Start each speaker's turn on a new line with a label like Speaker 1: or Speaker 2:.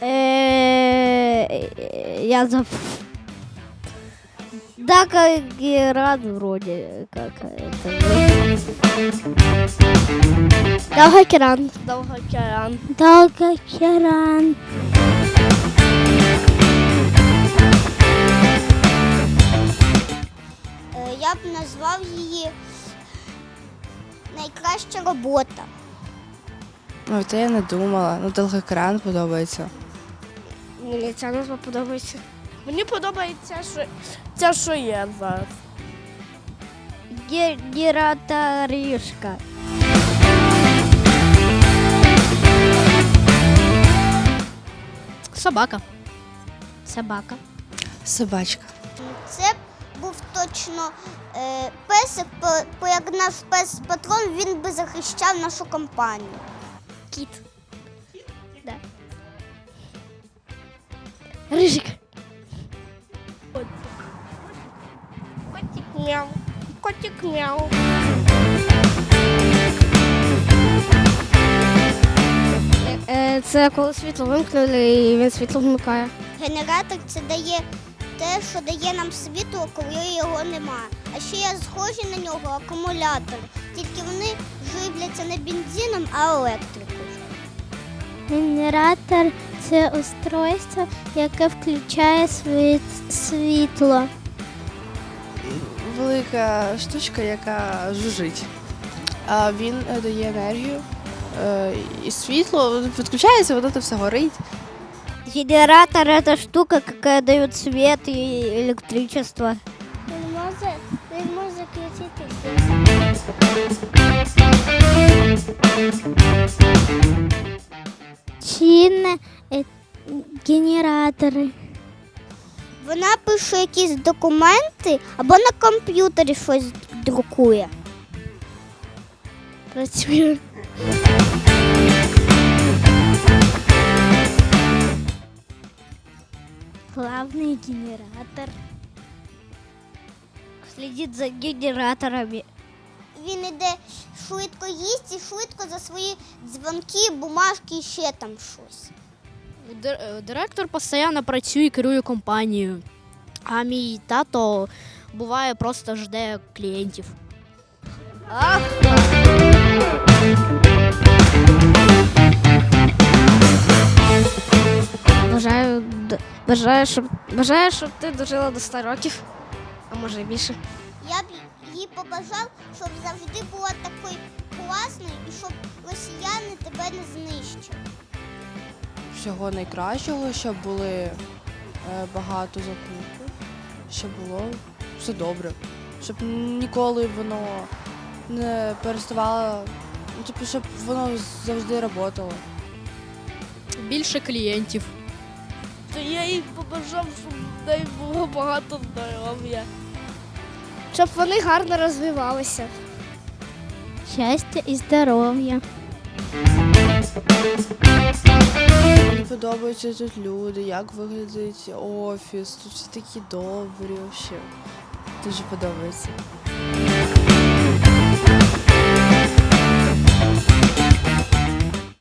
Speaker 1: Э, Я забыл. Да, как и рад вроде как это. Долгокеран.
Speaker 2: Довгокеран.
Speaker 1: Долгокеран.
Speaker 3: Найкраща робота.
Speaker 4: Ну, це я не думала. Ну, довгоекран подобається.
Speaker 2: Мені ця назва подобається. Мені подобається, що ця, що є зараз.
Speaker 1: Генераторишка.
Speaker 2: Собака.
Speaker 1: Собака.
Speaker 4: Собачка.
Speaker 3: Це був точно е, песик, бо, як наш пес патрон, він би захищав нашу компанію.
Speaker 1: Кит. Да. Рыжик.
Speaker 2: Котик мяу. Котик мяу.
Speaker 1: Е, Це коли світло вимкнули і він світло вмикає.
Speaker 3: Генератор це дає те, що дає нам світло, коли його нема. А ще є схожі на нього акумулятор. Тільки вони живляться не бензином, а електрикою.
Speaker 1: Генератор це устройство, яке включає світло.
Speaker 4: Велика штучка, яка жужить. А він е, дає енергію. е, І світло підключається, воно то все горить.
Speaker 1: Генератор это штука, какая дает свет и электричество.
Speaker 3: Він може, він може включитися.
Speaker 1: Чинне е, генератори.
Speaker 3: Вона пише якісь документи або на комп'ютері щось друкує.
Speaker 1: Працює. Главный генератор. Следит за генераторами.
Speaker 3: Він іде швидко їсть і швидко за свої дзвонки, бумажки і ще там щось.
Speaker 2: Е, Директор постійно працює і керує компанією. А мій тато буває просто жде клієнтів.
Speaker 1: Бажаю, бажаю, щоб, бажаю, щоб ти дожила до 100 років, а може і більше.
Speaker 3: Я б їй побажав, щоб завжди була такою класною і щоб росіяни тебе не знищили.
Speaker 4: Всього найкращого, щоб були е, багато закупок, щоб було все добре. Щоб ніколи воно не переставало. Ну, типу, щоб воно завжди працювало.
Speaker 2: Більше клієнтів. То я їй побажав, щоб в неї було багато здоров'я.
Speaker 1: Щоб вони гарно розвивалися. Щастя і здоров'я.
Speaker 4: Мені подобаються тут люди, як виглядить офіс, тут всі такі добрі, взагалі. Дуже подобається.